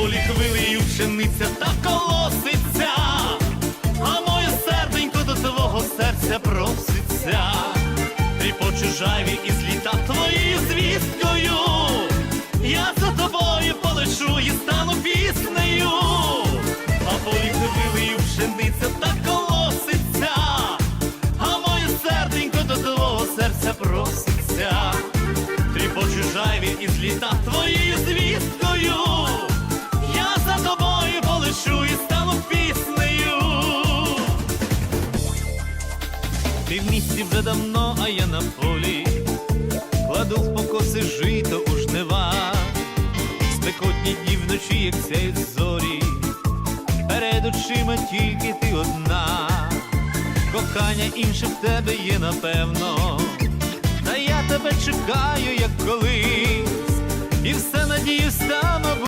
полі хвилею пшениця та колоситься, а моє серденько до твого серця проситься, тріпочу жайві із літа твоєю звісткою, я за тобою полечу і стану піснею, а полі хвилею пшениця та колоситься, а моє серденько до твого серця проситься, тріпочу жайві із літа звісткою, Ти в місті вже давно, а я на полі, кладу в покоси жито у жнива, спекотні дні вночі, як сяють зорі, перед очима тільки ти одна, кохання інше в тебе є, напевно, та я тебе чекаю, як колись, і все надію стану.